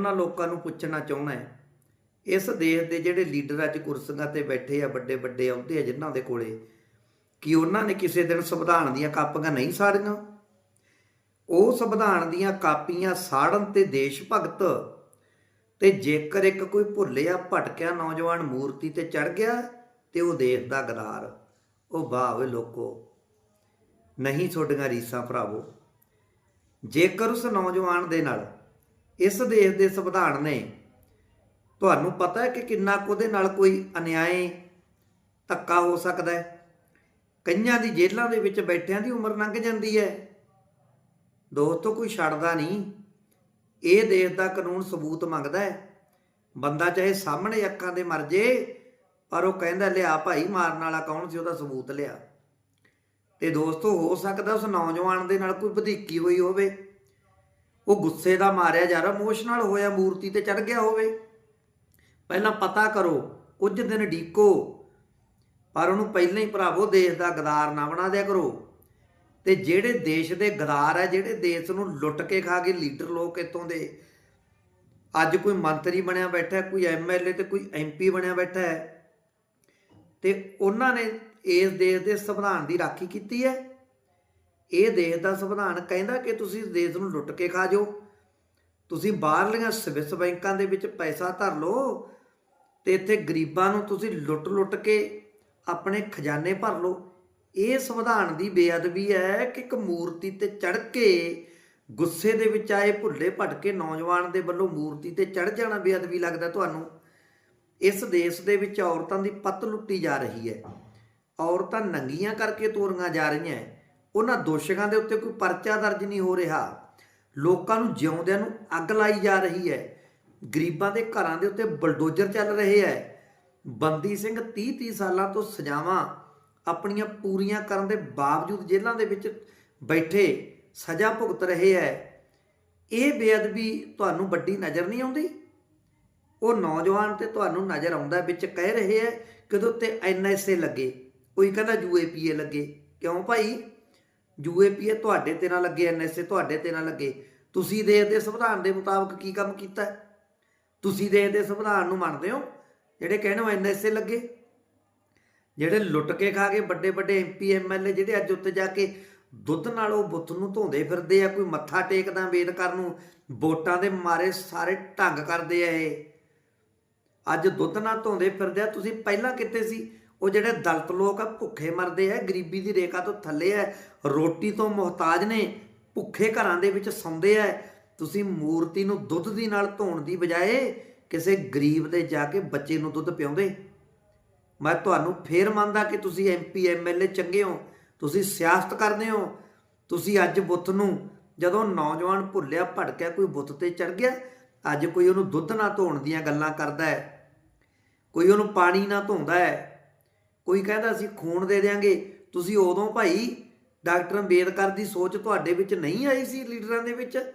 ਉਹਨਾਂ ਲੋਕਾਂ ਨੂੰ ਪੁੱਛਣਾ ਚਾਹੁੰਦਾ ਹੈ। ਇਸ ਦੇਸ਼ ਦੇ ਜਿਹੜੇ ਲੀਡਰ ਅੱਜ ਕੁਰਸੀਆਂ ਤੇ ਬੈਠੇ ਆ, ਵੱਡੇ ਵੱਡੇ ਅਹੁਦੇ ਆ ਜਿਨ੍ਹਾਂ ਦੇ ਕੋਲੇ, ਕਿ ਉਹਨਾਂ ਨੇ ਕਿਸੇ ਦਿਨ ਸੰਵਿਧਾਨ ਦੀਆਂ ਕਾਪੀਆਂ ਨਹੀਂ ਸਾੜੀਆਂ? ਉਹ ਸੰਵਿਧਾਨ ਦੀਆਂ ਕਾਪੀਆਂ ਸਾੜਨ ਤੇ ਦੇਸ਼ ਭਗਤ, ਤੇ ਜੇਕਰ ਇੱਕ ਕੋਈ ਭੁੱਲਿਆ ਭਟਕਿਆ ਨੌਜਵਾਨ ਮੂਰਤੀ ਤੇ ਚੜ ਗਿਆ, ਤੇ ਉਹ ਦੇਸ਼ ਦਾ ਗਦਾਰ। ਉਹ ਵਾਹ ਵੇ ਲੋਕੋ, ਨਹੀਂ ਛੋਡੀਆਂ ਰੀਸਾਂ ਭਰਾਵੋ। ਜੇਕਰ ਉਸ ਨੌਜਵਾਨ ਦੇ ਨਾਲ ਇਸ ਦੇਸ਼ ਦੇ ਸੰਵਿਧਾਨ ਨੇ ਤੁਹਾਨੂੰ ਪਤਾ ਹੈ ਕਿ ਕਿੰਨਾ ਕੁ ਉਹਦੇ ਨਾਲ ਕੋਈ ਅਨਿਆਏ ਧੱਕਾ ਹੋ ਸਕਦਾ ਹੈ? ਕਈਆਂ ਦੀ ਜੇਲ੍ਹਾਂ ਦੇ ਵਿੱਚ ਬੈਠਿਆਂ ਦੀ ਉਮਰ ਲੰਘ ਜਾਂਦੀ ਹੈ। ਦੋਸਤੋ, ਕੋਈ ਛੱਡਦਾ ਨਹੀਂ। ਇਹ ਦੇਸ਼ ਦਾ ਕਾਨੂੰਨ ਸਬੂਤ ਮੰਗਦਾ ਹੈ। ਬੰਦਾ ਚਾਹੇ ਸਾਹਮਣੇ ਅੱਖਾਂ ਦੇ ਮਰ ਜੇ, ਪਰ ਉਹ ਕਹਿੰਦਾ, ਲਿਆ ਭਾਈ, ਮਾਰਨ ਵਾਲਾ ਕੌਣ ਸੀ? ਉਹਦਾ ਸਬੂਤ ਲਿਆ। ਤੇ ਦੋਸਤੋ, ਹੋ ਸਕਦਾ ਉਸ ਨੌਜਵਾਨ ਦੇ ਨਾਲ ਕੋਈ ਵਧੀਕੀ ਹੋਈ ਹੋਵੇ। ਉਹ ਗੁੱਸੇ ਦਾ ਮਾਰਿਆ ਜਾ ਰਿਹਾ ਇਮੋਸ਼ਨਲ ਹੋਇਆ ਮੂਰਤੀ ਤੇ ਚੜ ਗਿਆ ਹੋਵੇ। ਪਹਿਲਾਂ ਪਤਾ ਕਰੋ ਕੁਝ ਦਿਨ ਡੀਕੋ ਪਰ ਉਹਨੂੰ ਪਹਿਲਾਂ ਹੀ ਭਰਾਵੋ ਦੇਸ਼ ਦਾ ਗਦਾਰ ਨਾ ਬਣਾ ਦਿਆ ਕਰੋ। ਤੇ ਜਿਹੜੇ ਦੇਸ਼ ਦੇ ਗਦਾਰ ਹੈ ਜਿਹੜੇ ਦੇਸ਼ ਨੂੰ ਲੁੱਟ ਕੇ ਖਾ ਕੇ ਲੀਡਰ ਲੋਕ ਇਤੋਂ ਦੇ ਅੱਜ ਕੋਈ ਮੰਤਰੀ ਬਣਿਆ ਬੈਠਾ ਹੈ, ਕੋਈ ਐਮਐਲਏ ਤੇ ਕੋਈ ਐਮਪੀ ਬਣਿਆ ਬੈਠਾ ਹੈ ਤੇ ਉਹਨਾਂ ਨੇ ਇਸ ਦੇਸ਼ ਦੇ ਸੰਵਿਧਾਨ ਦੀ ਰਾਖੀ ਕੀਤੀ ਹੈ। ਇਹ ਦੇਸ਼ ਦਾ ਸੰਵਿਧਾਨ ਕਹਿੰਦਾ ਕਿ ਤੁਸੀਂ ਇਸ ਦੇਸ਼ ਨੂੰ ਲੁੱਟ ਕੇ ਖਾ ਜਾਓ। ਤੁਸੀਂ ਬਾਹਰਲੀਆਂ ਸਵਿਸ ਬੈਂਕਾਂ ਦੇ ਵਿੱਚ ਪੈਸਾ ਧਰ ਲਓ ਤੇ ਇੱਥੇ ਗਰੀਬਾਂ ਨੂੰ ਤੁਸੀਂ ਲੁੱਟ-ਲੁੱਟ ਕੇ ਆਪਣੇ ਖਜ਼ਾਨੇ ਭਰ ਲਓ। ਇਹ ਸੰਵਿਧਾਨ ਦੀ ਬੇਅਦਬੀ ਹੈ ਕਿ ਇੱਕ ਮੂਰਤੀ ਤੇ ਚੜ ਕੇ ਗੁੱਸੇ ਦੇ ਵਿੱਚ ਆਏ ਭੁੱਲੇ ਭਟਕੇ ਨੌਜਵਾਨ ਦੇ ਵੱਲੋਂ ਮੂਰਤੀ ਤੇ ਚੜ ਜਾਣਾ ਬੇਅਦਬੀ ਲੱਗਦਾ ਤੁਹਾਨੂੰ। ਇਸ ਦੇਸ਼ ਦੇ ਵਿੱਚ ਔਰਤਾਂ ਦੀ ਪੱਤ ਲੁੱਟੀ ਜਾ ਰਹੀ ਹੈ। ਔਰਤਾਂ ਨੰਗੀਆਂ ਕਰਕੇ ਤੋਰੀਆਂ ਜਾ ਰਹੀਆਂ ਹੈ। ਉਹਨਾਂ ਦੋਸ਼ੀਆਂ ਦੇ ਉੱਤੇ ਕੋਈ ਪਰਚਾ ਦਰਜ ਨਹੀਂ ਹੋ ਰਿਹਾ। ਲੋਕਾਂ ਨੂੰ ਜਿਉਂਦਿਆਂ ਨੂੰ ਅੱਗ ਲਾਈ ਜਾ ਰਹੀ ਹੈ। ਗਰੀਬਾਂ ਦੇ ਘਰਾਂ ਦੇ ਉੱਤੇ ਬਲਡੋਜ਼ਰ ਚੱਲ ਰਹੇ ਹੈ। ਬੰਦੀ ਸਿੰਘ 30 30 ਸਾਲਾਂ ਤੋਂ ਸਜ਼ਾਵਾਂ ਆਪਣੀਆਂ ਪੂਰੀਆਂ ਕਰਨ ਦੇ ਬਾਵਜੂਦ ਜੇਲ੍ਹਾਂ ਦੇ ਵਿੱਚ ਬੈਠੇ ਸਜ਼ਾ ਭੁਗਤ ਰਹੇ ਹੈ। ਇਹ ਬੇਅਦਬੀ ਤੁਹਾਨੂੰ ਵੱਡੀ ਨਜ਼ਰ ਨਹੀਂ ਆਉਂਦੀ? ਉਹ ਨੌਜਵਾਨ ਤੇ ਤੁਹਾਨੂੰ ਨਜ਼ਰ ਆਉਂਦਾ ਵਿੱਚ ਕਹਿ ਰਹੇ ਹੈ ਕਿ ਉਹਦੇ ਉੱਤੇ ਐਨਐਸਏ ਲੱਗੇ? ਕੋਈ ਕਹਿੰਦਾ ਯੂਏਪੀਏ ਲੱਗੇ। ਕਿਉਂ ਭਾਈ? ਯੂਏਪੀਏ ਤੁਹਾਡੇ ਤੇ ਨਾ ਲੱਗੇ ਐਨਐਸਏ ਤੁਹਾਡੇ ਤੇ ਨਾ ਲੱਗੇ। ਤੁਸੀਂ ਦੇਸ਼ ਦੇ ਸੰਵਿਧਾਨ ਦੇ ਮੁਤਾਬਕ ਕੀ ਕੰਮ ਕੀਤਾ ਤੁਸੀਂ ਦੇਸ਼ ਦੇ ਸੰਵਿਧਾਨ ਨੂੰ ਮੰਨਦੇ ਹੋ? ਜਿਹੜੇ ਕਹਿੰਦੇ ਐਨਐਸਏ ਲੱਗੇ। ਜਿਹੜੇ ਲੁੱਟ ਕੇ ਖਾ ਕੇ ਵੱਡੇ ਵੱਡੇ ਐਮਪੀ ਐਮਐਲਏ ਜਿਹੜੇ ਅੱਜ ਉੱਤੇ ਜਾ ਕੇ ਦੁੱਧ ਨਾਲ ਉਹ ਬੁੱਤ ਨੂੰ ਧੋਂਦੇ ਫਿਰਦੇ ਆ, ਕੋਈ ਮੱਥਾ ਟੇਕਦਾ ਅੰਬੇਦਕਰ ਨੂੰ, ਵੋਟਾਂ ਦੇ ਮਾਰੇ ਸਾਰੇ ਢੰਗ ਕਰਦੇ ਆ ਇਹ। ਅੱਜ ਦੁੱਧ ਨਾਲ ਧੋਂਦੇ ਫਿਰਦੇ ਆ, ਤੁਸੀਂ ਪਹਿਲਾਂ ਕਿੱਥੇ ਸੀ? ਉਹ ਜਿਹੜੇ ਦਲਤ ਲੋਕ ਆ, ਭੁੱਖੇ ਮਰਦੇ ਆ, ਗਰੀਬੀ ਦੀ ਰੇਖਾ ਤੋਂ ਥੱਲੇ ਆ, ਰੋਟੀ ਤੋਂ ਮੁਹਤਾਜ ਨੇ, ਭੁੱਖੇ ਘਰਾਂ ਦੇ ਵਿੱਚ ਸੌਂਦੇ ਆ। ਤੁਸੀਂ ਮੂਰਤੀ ਨੂੰ ਦੁੱਧ ਦੀ ਨਾਲ ਧੋਣ ਦੀ ਬਜਾਏ ਕਿਸੇ ਗਰੀਬ ਦੇ ਜਾ ਕੇ ਬੱਚੇ ਨੂੰ ਦੁੱਧ ਪਿਆਉਂਦੇ ਮੈਂ ਤੁਹਾਨੂੰ ਫੇਰ ਮੰਨਦਾ ਕਿ ਤੁਸੀਂ ਐਮਪੀ ਐਮਐਲਏ ਚੰਗੇ ਹੋ, ਤੁਸੀਂ ਸਿਆਸਤ ਕਰਦੇ ਹੋ, ਤੁਸੀਂ ਅੱਜ ਬੁੱਤ ਨੂੰ ਜਦੋਂ ਨੌਜਵਾਨ ਭੁੱਲਿਆ ਭਟਕਿਆ ਕੋਈ ਬੁੱਤ ਤੇ ਚੜ ਗਿਆ, ਅੱਜ ਕੋਈ ਉਹਨੂੰ ਦੁੱਧ ਨਾ ਧੋਣ ਦੀਆਂ ਗੱਲਾਂ ਕਰਦਾ ਹੈ, ਕੋਈ ਉਹਨੂੰ ਪਾਣੀ ਨਾ ਧੋਂਦਾ ਹੈ ਕੋਈ ਕਹਿੰਦਾ ਅਸੀਂ ਖੂਨ ਦੇ ਦੇਾਂਗੇ ਤੁਸੀਂ ਉਦੋਂ ਭਾਈ ਡਾਕਟਰ ਅੰਬੇਦਕਰ ਦੀ ਸੋਚ ਤੁਹਾਡੇ ਵਿੱਚ ਨਹੀਂ ਆਈ ਸੀ ਲੀਡਰਾਂ ਦੇ ਵਿੱਚ?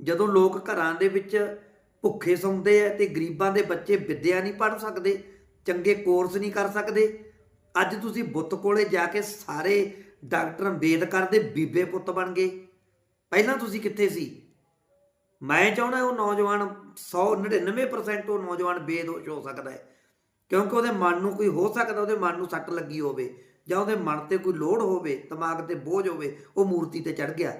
ਜਦੋਂ ਲੋਕ ਘਰਾਂ ਦੇ ਵਿੱਚ ਭੁੱਖੇ ਸੌਂਦੇ ਆ ਤੇ ਗਰੀਬਾਂ ਦੇ ਬੱਚੇ ਵਿੱਦਿਆ ਨਹੀਂ ਪੜ੍ਹ ਸਕਦੇ, ਚੰਗੇ ਕੋਰਸ ਨਹੀਂ ਕਰ ਸਕਦੇ, ਅੱਜ ਤੁਸੀਂ ਬੁੱਤ ਕੋਲੇ ਜਾ ਕੇ ਸਾਰੇ ਡਾਕਟਰ ਅੰਬੇਦਕਰ ਦੇ ਬੀਬੇ ਪੁੱਤ ਬਣ ਗਏ। ਪਹਿਲਾਂ ਤੁਸੀਂ ਕਿੱਥੇ ਸੀ? ਮੈਂ ਚਾਹੁੰਦਾ ਉਹ ਨੌਜਵਾਨ 100 99% ਉਹ ਨੌਜਵਾਨ ਬੇਦੋਸ਼ ਹੋ ਸਕਦਾ ਹੈ। ਕਿਉਂਕਿ ਉਹਦੇ ਮਨ ਨੂੰ ਕੋਈ ਹੋ ਸਕਦਾ, ਉਹਦੇ ਮਨ ਨੂੰ ਸੱਟ ਲੱਗੀ ਹੋਵੇ ਜਾਂ ਉਹਦੇ ਮਨ ਤੇ ਕੋਈ ਲੋੜ ਹੋਵੇ, ਦਿਮਾਗ ਤੇ ਬੋਝ ਹੋਵੇ, ਉਹ ਮੂਰਤੀ ਤੇ ਚੜ ਗਿਆ।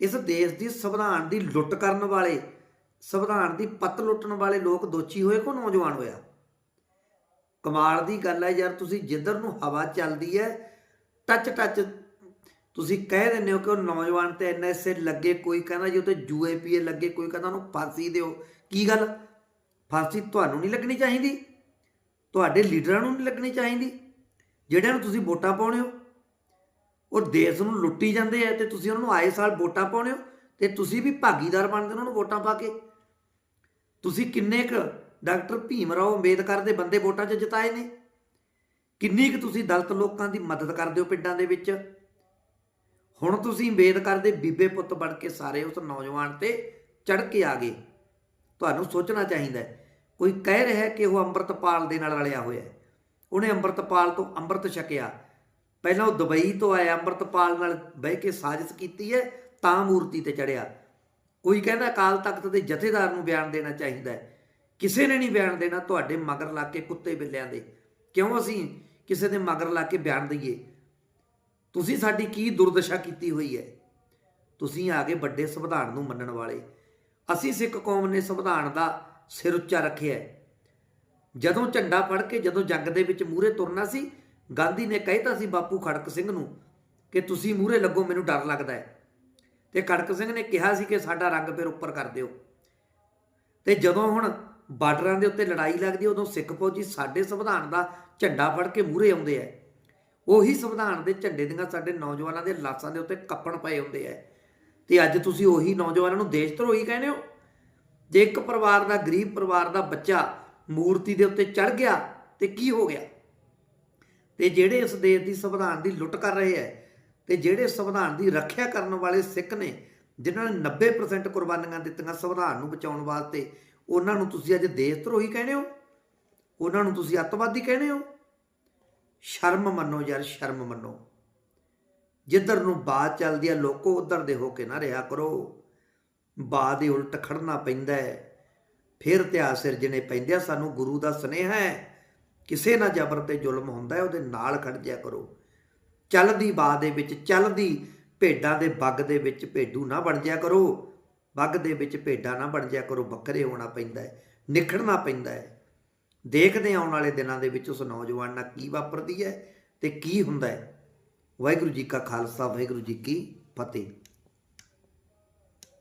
ਇਸ ਦੇਸ਼ ਦੀ ਸੰਵਿਧਾਨ ਦੀ ਲੁੱਟ ਕਰਨ ਵਾਲੇ, ਸੰਵਿਧਾਨ ਦੀ ਪੱਤ ਲੁੱਟਣ ਵਾਲੇ ਲੋਕ ਦੋਚੀ ਹੋਏ ਕੋ ਨੌਜਵਾਨ ਹੋਇਆ। ਕਮਾਲ ਦੀ ਗੱਲ ਹੈ ਯਾਰ, ਤੁਸੀਂ ਜਿੱਧਰ ਨੂੰ ਹਵਾ ਚੱਲਦੀ ਹੈ ਟੱਚ ਟੱਚ ਤੁਸੀਂ ਕਹਿ ਦਿੰਦੇ ਹੋ ਕਿ ਉਹ ਨੌਜਵਾਨ ਤੇ ਐਨਐਸਏ ਲੱਗੇ, ਕੋਈ ਕਹਿੰਦਾ ਜੀ ਉਹ ਤੇ ਯੂਏਪੀਏ ਲੱਗੇ, ਕੋਈ ਕਹਿੰਦਾ ਉਹਨੂੰ ਫਾਂਸੀ ਦਿਓ। ਕੀ ਗੱਲ? ਫਾਂਸੀ ਤੁਹਾਨੂੰ ਨਹੀਂ ਲੱਗਣੀ ਚਾਹੀਦੀ? ਤੁਹਾਡੇ ਲੀਡਰਾਂ ਨੂੰ ਨਹੀਂ ਲੱਗਣੀ ਚਾਹੀਦੀ। ਜਿਹੜਿਆਂ ਨੂੰ ਤੁਸੀਂ ਵੋਟਾਂ ਪਾਉਣੇ ਹੋ। ਉਹ ਦੇਸ਼ ਨੂੰ ਲੁੱਟੀ ਜਾਂਦੇ ਆ ਤੇ ਤੁਸੀਂ ਉਹਨਾਂ ਨੂੰ ਆਏ ਸਾਲ ਵੋਟਾਂ ਪਾਉਣੇ ਹੋ ਤੇ ਤੁਸੀਂ ਵੀ ਭਾਗੀਦਾਰ ਬਣਦੇ ਉਹਨਾਂ ਨੂੰ ਵੋਟਾਂ ਪਾ ਕੇ। ਤੁਸੀਂ ਕਿੰਨੇ ਕੁ ਡਾਕਟਰ ਭੀਮ ਰਾਓ ਅੰਬੇਦਕਰ ਦੇ ਬੰਦੇ ਵੋਟਾਂ 'ਚ ਜਿਤਾਏ ਨੇ? ਕਿੰਨੀ ਕੁ ਤੁਸੀਂ ਦਲਤ ਲੋਕਾਂ ਦੀ ਮਦਦ ਕਰਦੇ ਹੋ ਪਿੰਡਾਂ ਦੇ ਵਿੱਚ? ਹੁਣ ਤੁਸੀਂ ਅੰਬੇਦਕਰ ਦੇ ਬੀਬੇ ਪੁੱਤ ਬਣ ਕੇ ਸਾਰੇ ਉਸ ਨੌਜਵਾਨ ਤੇ ਚੜ ਕੇ ਆ ਗਏ। ਤੁਹਾਨੂੰ ਸੋਚਣਾ ਚਾਹੀਦਾ ਹੈ ਕੋਈ ਕਹਿ ਰਿਹਾ ਕਿ ਉਹ ਅੰਮ੍ਰਿਤਪਾਲ ਦੇ ਨਾਲ ਰਲਿਆ ਹੋਇਆ ਉਹਨੇ ਅੰਮ੍ਰਿਤਪਾਲ ਤੋਂ ਅੰਮ੍ਰਿਤ ਛਕਿਆ। ਪਹਿਲਾਂ ਉਹ ਦੁਬਈ ਤੋਂ ਆਇਆ, ਅੰਮ੍ਰਿਤਪਾਲ ਨਾਲ ਬਹਿ ਕੇ ਸਾਜ਼ਿਸ਼ ਕੀਤੀ ਹੈ, ਤਾਂ ਮੂਰਤੀ ਤੇ ਚੜਿਆ ਕੋਈ ਕਹਿੰਦਾ ਅਕਾਲ ਤਖਤ ਦੇ ਜਥੇਦਾਰ ਨੂੰ ਬਿਆਨ ਦੇਣਾ ਚਾਹੀਦਾ ਹੈ। ਕਿਸੇ ਨੇ ਨਹੀਂ ਬਿਆਨ ਦੇਣਾ ਤੁਹਾਡੇ ਮਗਰ ਲਾ ਕੇ ਕੁੱਤੇ ਬਿੱਲਿਆਂ ਦੇ। ਕਿਉਂ ਅਸੀਂ ਕਿਸੇ ਦੇ ਮਗਰ ਲਾ ਕੇ ਬਿਆਨ ਦਈਏ? ਤੁਸੀਂ ਸਾਡੀ ਕੀ ਦੁਰਦਸ਼ਾ ਕੀਤੀ ਹੋਈ ਹੈ? ਤੁਸੀਂ ਆ ਗਏ ਵੱਡੇ ਸੰਵਿਧਾਨ ਨੂੰ ਮੰਨਣ ਵਾਲੇ। ਅਸੀਂ ਸਿੱਖ ਕੌਮ ਨੇ ਸੰਵਿਧਾਨ ਦਾ ਸਿਰ ਉੱਚਾ ਰੱਖਿਆ ਜਦੋਂ ਝੰਡਾ ਫੜ ਕੇ ਜਦੋਂ ਜੰਗ ਦੇ ਵਿੱਚ ਮੂਹਰੇ ਤੁਰਨਾ ਸੀ, ਗਾਂਧੀ ਨੇ ਕਹਿਤਾ ਸੀ ਬਾਪੂ ਖੜਕ ਸਿੰਘ ਨੂੰ ਕਿ ਤੁਸੀਂ ਮੂਹਰੇ ਲੱਗੋ, ਮੈਨੂੰ ਡਰ ਲੱਗਦਾ ਹੈ। ਤੇ ਖੜਕ ਸਿੰਘ ਨੇ ਕਿਹਾ ਸੀ ਕਿ ਸਾਡਾ ਰੰਗ ਫਿਰ ਉੱਪਰ ਕਰ ਦਿਓ। ਤੇ ਜਦੋਂ ਹੁਣ ਬਾਰਡਰਾਂ ਦੇ ਉੱਤੇ ਲੜਾਈ ਲੱਗਦੀ ਉਦੋਂ ਸਿੱਖ ਫੌਜੀ ਸਾਡੇ ਸੰਵਿਧਾਨ ਦਾ ਝੰਡਾ ਫੜ ਕੇ ਮੂਹਰੇ ਆਉਂਦੇ ਆ ਉਹੀ ਸੰਵਿਧਾਨ ਦੇ ਝੰਡੇ ਦੀਆਂ ਸਾਡੇ ਨੌਜਵਾਨਾਂ ਦੇ ਲਾਸਾਂ ਦੇ ਉੱਤੇ ਕੱਪਣ ਪਏ ਹੁੰਦੇ ਆ ਤੇ ਅੱਜ ਤੁਸੀਂ ਉਹੀ ਨੌਜਵਾਨਾਂ ਨੂੰ ਦੇਸ਼ ਧਰੋਹੀ ਕਹਿੰਦੇ ਹੋ? ਜੇ ਇੱਕ ਪਰਿਵਾਰ ਦਾ, ਗਰੀਬ ਪਰਿਵਾਰ ਦਾ ਬੱਚਾ ਮੂਰਤੀ ਦੇ ਉੱਤੇ ਚੜ ਗਿਆ, ਤੇ ਕੀ ਹੋ ਗਿਆ? ਤੇ ਜਿਹੜੇ ਇਸ ਦੇਸ਼ ਦੀ ਸੰਵਿਧਾਨ ਦੀ ਲੁੱਟ ਕਰ ਰਹੇ ਐ ਤੇ ਜਿਹੜੇ ਸੰਵਿਧਾਨ ਦੀ ਰੱਖਿਆ ਕਰਨ ਵਾਲੇ ਸਿੱਖ ਨੇ, ਜਿਨ੍ਹਾਂ ਨੇ 90% ਕੁਰਬਾਨੀਆਂ ਦਿੱਤੀਆਂ ਸੰਵਿਧਾਨ ਨੂੰ ਬਚਾਉਣ ਵਾਸਤੇ, ਉਹਨਾਂ ਨੂੰ ਤੁਸੀਂ ਅੱਜ ਦੇਸ਼ ਧਰੋਹੀ ਕਹਿੰਦੇ ਹੋ? ਉਹਨਾਂ ਨੂੰ ਤੁਸੀਂ ਅੱਤਵਾਦੀ ਕਹਿੰਦੇ ਹੋ? ਸ਼ਰਮ ਮੰਨੋ ਯਾਰ, ਸ਼ਰਮ ਮੰਨੋ। ਜਿੱਧਰ ਨੂੰ ਬਾਤ ਚੱਲਦੀ ਹੈ, ਲੋਕੋ ਉਧਰ ਦੇ ਹੋ ਕੇ ਨਾ ਰਿਹਾ ਕਰੋ। ਬਾਤ ਦੇ ਉਲਟ ਖੜਨਾ ਪੈਂਦਾ ਹੈ। ਫਿਰ ਇਤਿਹਾਸ ਸਿਰਜਣੇ ਪੈਂਦੇ ਆ। ਸਾਨੂੰ ਗੁਰੂ ਦਾ ਸਨੇਹਾ ਹੈ, ਕਿਸੇ ਨਾਲ ਜ਼ਬਰ ਤੇ ਜ਼ੁਲਮ ਹੁੰਦਾ ਹੈ, ਉਹਦੇ ਨਾਲ ਖੜ ਜਿਆ ਕਰੋ। ਚੱਲਦੀ ਬਾਤ ਦੇ ਵਿੱਚ, ਚੱਲਦੀ ਭੇਡਾਂ ਦੇ ਬੱਗ ਦੇ ਵਿੱਚ ਭੇਡੂ ਨਾ ਬਣ ਜਿਆ ਕਰੋ। ਬੱਗ ਦੇ ਵਿੱਚ ਭੇਡਾਂ ਨਾ ਬਣ ਜਿਆ ਕਰੋ ਬੱਕਰੇ ਹੋਣਾ ਪੈਂਦਾ ਹੈ, ਨਿਖੜਨਾ ਪੈਂਦਾ ਹੈ। ਦੇਖਦੇ ਆਉਣ ਵਾਲੇ ਦਿਨਾਂ ਦੇ ਵਿੱਚ ਉਸ ਨੌਜਵਾਨ ਨਾਲ ਕੀ ਵਾਪਰਦੀ ਹੈ ਤੇ ਕੀ ਹੁੰਦਾ ਹੈ। ਵਾਹਿਗੁਰੂ ਜੀ ਕਾ ਖਾਲਸਾ, ਵਾਹਿਗੁਰੂ ਜੀ ਕੀ ਫਤਿਹ।